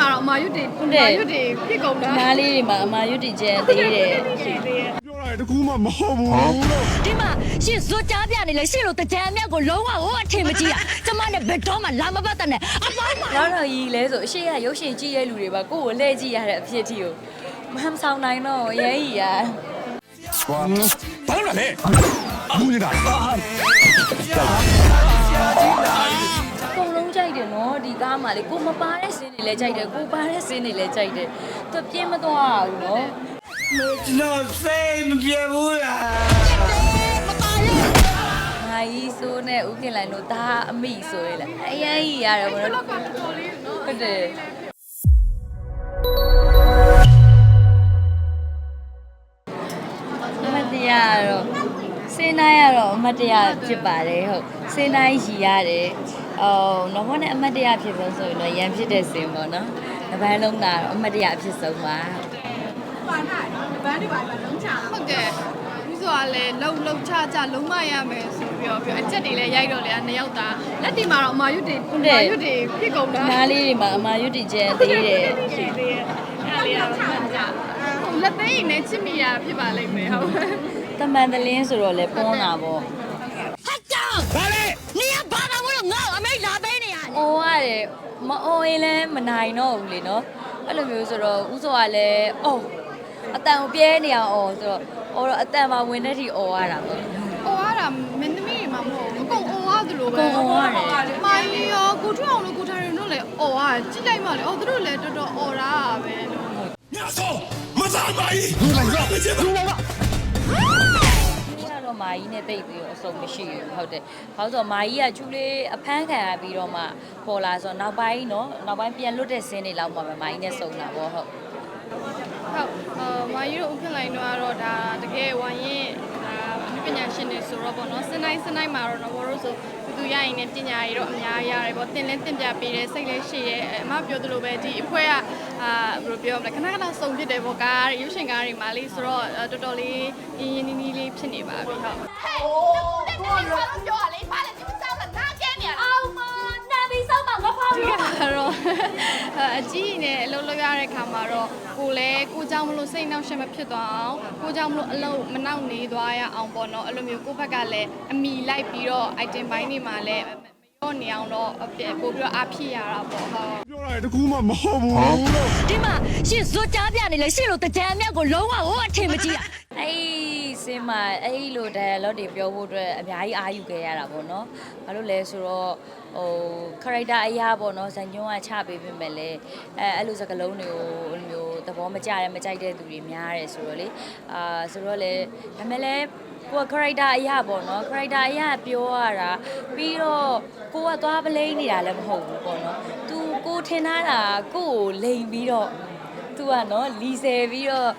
တီမှာတော့အမာရွတ်တွေဟုတ်တယ် အမာရွတ်တွေဖြစ်ကုန်တာအမားလေးတွေမှာအမာရွတ်တီကျန်သေးတယ်ရှိသေးတယ်ပြောတာတကူမှမဟုတ်ဘူးလို့ဒီမှာရှင်ဇွတ်ကြားပြနေလေရှင်တို့တကြံအမြတ်ကိုလုံးဝဟိုအထင်မကြီးอ่ะကျမနဲ့ဘယ်တော့မှလာမပတ်တဲ့နဲ့အပေါင်းပါနောက်တော့ရီလဲဆိုအရှိရရုပ်ရှင်ကြည့်ရဲ့လူတွေပါကိုယ့်ကိုလှည့်ကြည့်ရတဲ့အဖြစ်အထိကိုမဟမ်ဆောင်နိုင်တော့ရဲကြီးရဘာလို့လဲဘူးနေတာအ ကုန်လုံးကြိုက်တယ်နော်ဒီကားမှာလေကိုမပါတဲ့စင်းတွေလည်းကြိုက်တယ်ကိုပါတဲ့စင်းတွေလည်းကြိုက်တယ်သူပြင်းမသွားဘူးနော်ကျွန်တော်စိတ်မပြေဘူးလားငါကြီးစိုးနဲ့ဦးခင်လိုင်တို့ဒါအမိဆိုရလေအရင်ကြီးရတယ်ဘောနော်ကတော်တော်လေးနော်ဟုတ်တယ်အမတ်တရားကတော့စေးနိုင်ရတော့အမတ်တရားဖြစ်ပါတယ်ဟုတ်စေးနိုင်ရီရတယ် အော်တော့နဲ့အမတ်တရားဖြစ်ဆုံးဆိုရင်တော့ရန်ဖြစ်တဲ့စင်ပေါ့နော်။တစ်ပိုင်းလုံးကတော့အမတ်တရားအဖြစ်ဆုံးပါ။ပါထားတယ်ဗန်းတွေပါပါလုံးချတာဟုတ်တယ်ဒီဆိုတာလဲလှုပ်လှုပ်ချချလုံးမရမယ်ဆိုပြီးတော့ပြောအချက်တွေလည်းရိုက်တော့လေနှစ်ယောက်သားလက်တီမှာတော့အမာရွတ်တွေဟုတ်တယ်အမာရွတ်တွေဖြစ်ကုန်တာအမားလေးတွေမှာအမာရွတ်တီကျန်သေးတယ်ရှိသေးတယ်အဲ့ဒါလေးကတော့မှတ်ကြဟိုလက်သိမ်းနဲ့ချစ်မိရဖြစ်ပါလိမ့်မယ်ဟုတ်တမန်တလင်းဆိုတော့လေပွန်းတာပေါ့ဟာကြောင်ဘာလဲနေရဘာသာမလို့ငါ့ကိုအမိတ်လာပေးနေရ။ အော်ရတယ်မအော်ရင်လည်းမနိုင်တော့ဘူးလေနော်။အဲ့လိုမျိုးဆိုတော့ဥစောကလည်းအော်အတန်ကိုပြဲနေအောင်အော်ဆိုတော့အော်တော့အတန်မှာဝင်တဲ့ထိအော်ရတာပေါ့။အော်ရတာမင်းသမီးတွေမှာမဟုတ်ဘူး။အကုန်အော်ရသလိုပဲအကုန်အော်ရတယ်။မိုင်းရောကိုထွန်းအောင်လို့ကိုထားရင်တို့လည်းအော်ရကြည့်လိုက်မှလေ။အော်သူတို့လည်းတော်တော်အော်ရတာပဲလို့ညဆောမစားပါဘူးဘူးလားရောမချစ်ဘူးလား။ဒီက တော့မာကြီးနဲ့ပိတ်ပြီးတော့အစုံမရှိဘူးဟုတ်တယ်။ဘာလို့ဆိုတော့မာကြီးကချူလေးအဖမ်းခံရပြီးတော့မှပေါ်လာဆိုတော့နောက်ပိုင်းနော်နောက်ပိုင်းပြန်လွတ်တဲ့ဆင်းတွေလောက်မှပဲမာကြီးနဲ့စုံတာပေါ့ဟုတ်။ဟုတ်အာမိုင်းတို့ဥက္ကလိုင်းတို့ကတော့ဒါတကယ်ဝိုင်းရင်ဒါအနုပညာရှင်တွေဆိုတော့ပေါ့နော်။စနိုင်းစနိုင်းမှာတော့နော်ဘောတို့ဆိုသူသူရရင်လည်းပညာရည်တော့အများကြီးရတယ်ပေါ့။တင်လဲတင်ပြပေးတယ်စိတ်လည်းရှိတယ်။အမပြောသလိုပဲဒီအဖွဲကအာဘယ်လို ပြောမလဲခဏခဏစုံဖြစ်တယ်ပေါ့ကားရုပ်ရှင်ကားတွေမှာလေးဆိုတော့တော်တော်လေးရင်းရင်းနှီးနှီးလေးဖြစ်နေပါပြီဟုတ်ဟဲ့ဘယ်လိုပြောရလဲဘာလဲဒီမစားလားနားကျဲနေရလားအောင်မနာပြီးစောက်ပါငါဖောက်လို့တော့အကြီးနဲ့အလုပ်လုပ်ရတဲ့ခါမှာတော့ကိုလည်းကိုကြောင့်မလို့စိတ်နှောက်ရှက်မဖြစ်သွားအောင်ကိုကြောင့်မလို့အလုပ်မနှောက်နေသွားရအောင်ပေါ့နော်အဲ့လိုမျိုးကိုဘက်ကလည်းအမိလိုက်ပြီးတော့ item ဘိုင်းတွေမှာလည်း မရောနေအောင်တော့အပြပို့ပြီးတော့အဖြစ်ရတာပေါ့ဟုတ်ပြောတာတကူမှမဟုတ်ဘူးလို့ဒီမှာရှင်ဇွတ်ကြားပြနေလေရှင်တို့တကြံအမြတ်ကိုလုံးဝဟိုအထင်မကြီးอ่ะအဲ့ဒီစင်မအဲ့ဒီလို dialogue တွေပြောဖို့အတွက်အများကြီးအားယူခဲ့ရတာပေါ့နော်။ဘာလို့လဲဆိုတော့ဟို character အရာပေါ့နော်ဇန်ညွန်းကချပေးပြင်မဲ့လေအဲအဲ့လိုစကားလုံးတွေကိုအဲ့လိုမျိုးသဘောမကျရဲမကြိုက်တဲ့သူတွေများတယ်ဆိုတော့လေအာဆိုတော့လေဒါမဲ့လည်းကိုက character အရာပေါ့နော် character အရာပြောရတာပြီးတော့ ကိုကသွားပလိမ့်နေတာလည်းမဟုတ်ဘူးပေါ့နော်။ तू ကိုထင်ထားတာကိုကိုလိန်ပြီးတော့ तू ကနော်လီဆယ်ပြီးတော့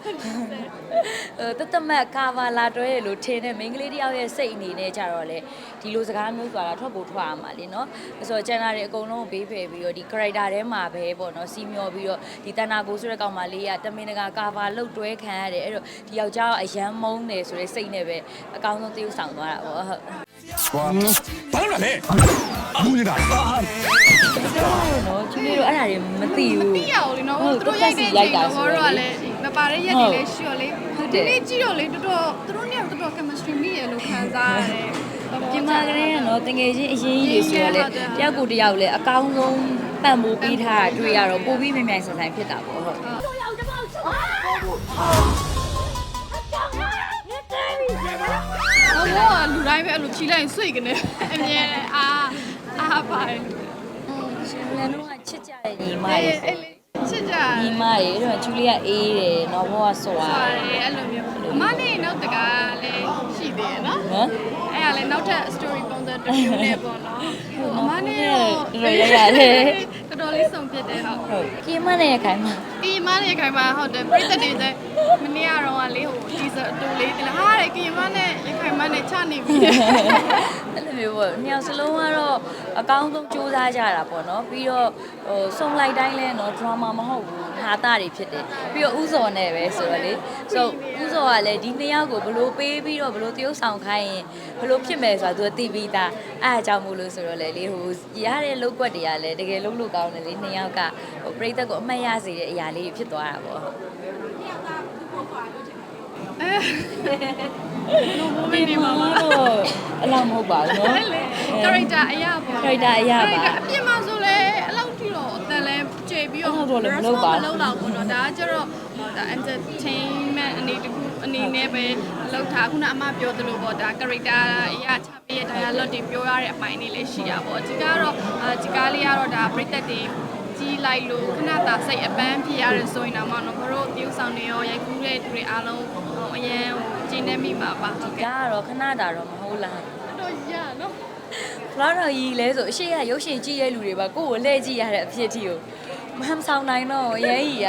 တတမတ်ကာဗာလာတွဲရလို့ထင်တဲ့မိန်းကလေးတယောက်ရဲ့စိတ်အနေနဲ့ကြတော့လေဒီလိုစကားမျိုးဆိုတာထွက်ဖို့ထွက်ရမှာလေနော်။ဆိုတော့ကျန်တာတွေအကုန်လုံးဘေးဖယ်ပြီးတော့ဒီ character ထဲမှာပဲပေါ့နော်စီမျောပြီးတော့ဒီတန်နာကိုဆိုတဲ့ကောင်မလေးကတမင်တကာကာဗာလှုပ်တွဲခံရတယ်အဲ့တော့ဒီယောက်ျားကအယမ်းမုန်းတယ်ဆိုတဲ့စိတ်နဲ့ပဲအကောင်းဆုံးတရုပ်ဆောင်သွားတာပေါ့ဟုတ် ဘာလို့လဲ ငူးနေတာနော်ချူလေးတို့အဲ့ဒါတွေမသိဘူးမသိရဘူးလေနော်သူတို့ရိုက်တဲ့အချိန်တော့ကလည်းမပါတဲ့ရက်တွေလည်းရှိရောလေဒီနေ့ကြည့်တော့လေတော်တော်သူတို့နဲ့တော်တော် chemistry မိရလို့ခံစားရတယ်ပြင်မာကလေးကတော့တကယ်ချင်းအရင်ကြီးတွေဆိုတော့လေတယောက်ကိုတယောက်လည်းအကောင်းဆုံးပံ့ပိုးပေးထားတာတွေ့ရတော့ပိုပြီးမြိုင်မြိုင်ဆန်ဆန်ဖြစ်တာပေါ့ဟုတ်ဟိုကလူတိုင်းပဲအဲ့လိုခြိလိုက်ရင်စိတ်ကနေအမြဲအာ အာပါတယ်ရှင်လန်တို့ကချစ်ကြတဲ့ညီမအဲ့ရေအဲ့လေးချစ်ကြညီမရေတော့ချူလေးကအေးတယ်နော်ဘောကစွာပါတယ်အဲ့လိုမျိုးအမနဲ့နောက်တကားလည်းရှိသေးတယ်နော်နော်အဲ့ဒါလည်းနောက်ထပ် story ပုံစံတစ်မျိုးနဲ့ပေါ့နော်ဟိုအမနဲ့တော့တော်ရရတယ် တော်တော်လေးစုံဖြစ်တယ်ဟုတ်ဟုတ်ကင်းမနဲ့ခိုင်မပြီးရင်မနဲ့ခိုင်မှာဟုတ်တယ်ပြိတ္တတွေစမနေ့ကတော့ကလေဟိုဒီစအတူလေးတင်လာဟာတဲ့ကရင်မနဲ့ရခိုင်မနဲ့ချနေပြီအဲ့လိုမျိုးပေါ့ညောင်စလုံးကတော့အကောင်းဆုံးစူးစမ်းကြတာပေါ့နော်ပြီးတော့ဟိုစုံလိုက်တိုင်းလဲနော် drama မဟုတ်ဘူး ဟာတာတွေဖြစ်တယ်ပြီးတော့ဥစော်နဲ့ပဲဆိုတော့လေဆိုဥစော်ကလည်းဒီနှစ်ယောက်ကိုဘလို့ပေးပြီးတော့ဘလို့တရုပ်ဆောင်ခိုင်းရင်ဘလို့ဖြစ်မယ်ဆိုတာသူသိပြီးသားအဲ့အကြောင်းမို့လို့ဆိုတော့လေလေဟိုရတဲ့လောက်ွက်တွေကလည်းတကယ်လုံးလို့ကောင်းတယ်လေနှစ်ယောက်ကဟိုပြိသက်ကိုအမှတ်ရစေတဲ့အရာလေးတွေဖြစ်သွားတာပေါ့ဟုတ်လုံးဝမနေပါဘူးတော့အလောက်မဟုတ်ပါဘူးနော်အဲ့လေ character အရာပေါ့ character အရာပါ character အပြစ်မှ တော့ အဲ့လောက်တော့လည်းမလုပ်ပါဘူး မလုပ်တော့ဘူးเนาะဒါကကျတော့ဟိုဒါ entertainment အနေတစ်ခုအနေနဲ့ပဲလောက်ထားခုနအမပြောသလိုပေါ့ဒါ character အရာချပေးရ dialogue တွေပြောရတဲ့အပိုင်းလေးလည်းရှိတာပေါ့ဒီကတော့ဒီကားလေးကတော့ဒါပြိသက်တွေကြီးလိုက်လို့ခဏတာစိတ်အပန်းဖြစ်ရတယ်ဆိုရင်တော့မနော်ဘတို့တရုပ်ဆောင်တွေရောရိုက်ကူးတဲ့သူတွေအားလုံးဟိုအရင်ဟိုကျင်းနေမိမှာပါဟုတ်ကဲ့ ဒါကတော့ခဏတာတော့မဟုတ်လား တော့ရနော် ဖလာတော်ကြီးလဲဆိုအရှိရရုပ်ရှင်ကြည့်ရတဲ့လူတွေပါကိုယ့်ကိုလှည့်ကြည့်ရတဲ့အဖြစ်အထိကို မဟမ်ဆောင်နိုင်တော့အရင်ကြီးရ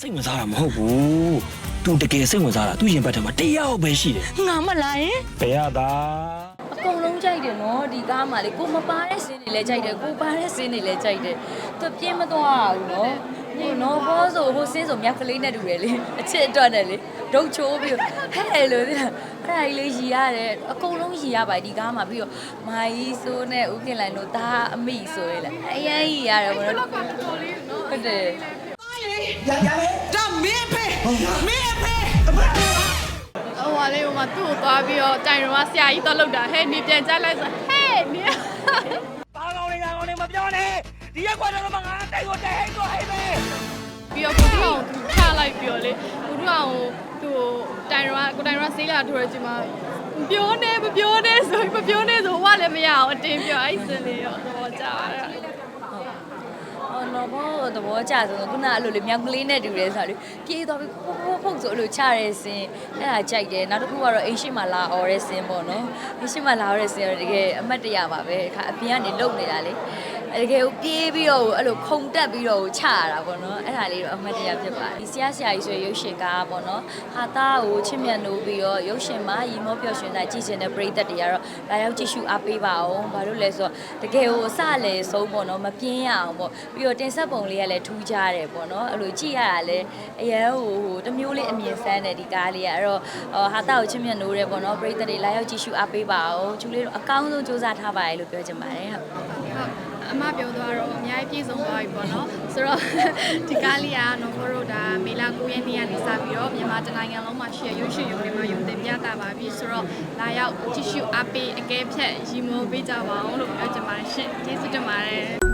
စိတ်ဝင်စားတာမဟုတ်ဘူးသူတကယ်စိတ်ဝင်စားတာသူရင်ဘတ်ထဲမှာတယောက်ပဲရှိတယ်ငါမလာရင်ဘယ်ရတာအကုန်လုံးကြိုက်တယ်နော်ဒီကားမှာလေကိုမပါတဲ့စင်းတွေလည်းကြိုက်တယ်ကိုပါတဲ့စင်းတွေလည်းကြိုက်တယ်သူပြင်းမသွားဘူးနော် ဟိုနော်ဘောဆိုဟိုစင်းဆိုမြောက်ကလေးနဲ့တူတယ်လေအချစ်အတွက်နဲ့လေဒုတ်ချိုးပြီးတော့ဟဲ့လို့အဲ့ဒါကြီးလေးရီရတယ်အကုန်လုံးရီရပါဒီကားမှာပြီးတော့မာကြီးဆိုနဲ့ဦးခင်လိုင်တို့ဒါအမိဆိုရလေအရင်ရီရတယ်ဘောနော်တော့တော်လေးနော်ဟုတ်တယ်ဒါမင်းအဖေမင်းအဖေဟိုဟာလေးဟိုမှာသူ့ကိုသွားပြီးတော့တိုင်တော်ကဆရာကြီးတော့လောက်တာဟဲ့နေပြန်ကြိုက်လိုက်ဆိုဟဲ့နေပါကောင်းလေးကောင်းလေးမပြောနဲ့ ဒီရက်ကွာတော့မငါတိုက်ကိုတိုက်ဟိတ်တော့ဟိတ်ပဲပြီးတော့ကိုတို့အောင်သူချလိုက်ပြီးတော့လေကိုတို့အောင်သူ့တိုင်တော်ကကိုတိုင်တော်ကဆေးလာထိုးရချင်းမှာပြောနေမပြောနေဆိုမပြောနေဆိုဟိုကလည်းမရအောင်အတင်းပြောအဲ့စင်လေးတော့တော့ကြာတာအော်နော်ဘောသဘောကျဆိုတော့ခုနအဲ့လိုလေမြောက်ကလေးနဲ့တူတယ်ဆိုတော့လေပြေးသွားပြီးဖုတ်ဖုတ်ဖုတ်ဆိုအဲ့လိုချရဲစင်အဲ့ဒါကြိုက်တယ်နောက်တစ်ခုကတော့အိမ်ရှိမှလာអော်ရဲစင်ပေါ့နော်အိမ်ရှိမှလာអော်ရဲစင်တော့တကယ်အမတ်တရပါပဲခါအပြင်ကနေလုံနေတာလေ တကယ်ကိုပြေးပြီးတော့အဲ့လိုခုံတက်ပြီးတော့ချရတာပေါ့နော်အဲ့ဒါလေးတော့အမတ်တရဖြစ်ပါတယ်ဒီဆရာဆရာကြီးဆိုရုပ်ရှင်ကားပေါ့နော်ဟာသားကိုချစ်မြတ်နိုးပြီးတော့ရုပ်ရှင်မှာရီမောပျော်ရွှင်တာကြည့်ချင်တဲ့ပရိသတ်တွေကတော့လာရောက်ကြည့်ရှုအားပေးပါအောင်ဘာလို့လဲဆိုတော့တကယ်ကိုအစလည်းဆုံးပေါ့နော်မပြင်းရအောင်ပေါ့ပြီးတော့တင်ဆက်ပုံလေးကလည်းထူးခြားတယ်ပေါ့နော်အဲ့လိုကြည့်ရတာလည်းအရန်ဟိုဟိုတစ်မျိုးလေးအမြင်ဆန်းတယ်ဒီကားလေးကအဲ့တော့ဟိုဟာသားကိုချစ်မြတ်နိုးတယ်ပေါ့နော်ပရိသတ်တွေလာရောက်ကြည့်ရှုအားပေးပါအောင်ကျူလေးတို့အကောင်းဆုံးစူးစမ်းထားပါရလို့ပြောချင်ပါတယ်ဟုတ်ဟုတ် အမပြောသွားတော့အများကြီးပြည့်စုံသွားပြီပေါ့နော်ဆိုတော့ဒီကားလေးကနော်ဘတို့ဒါမေလာ9ရက်နေ့ကနေစပြီးတော့မြန်မာတနိုင်ငံလုံးမှာရှိရရုပ်ရှင်ရုံတွေမှာရုံတင်ပြတာပါပြီဆိုတော့လာရောက်ကြည့်ရှုအားပေးအကဲဖြတ်ရီမောပေးကြပါအောင်လို့ပြောချင်ပါတယ်ရှင်ကျေးဇူးတင်ပါတယ်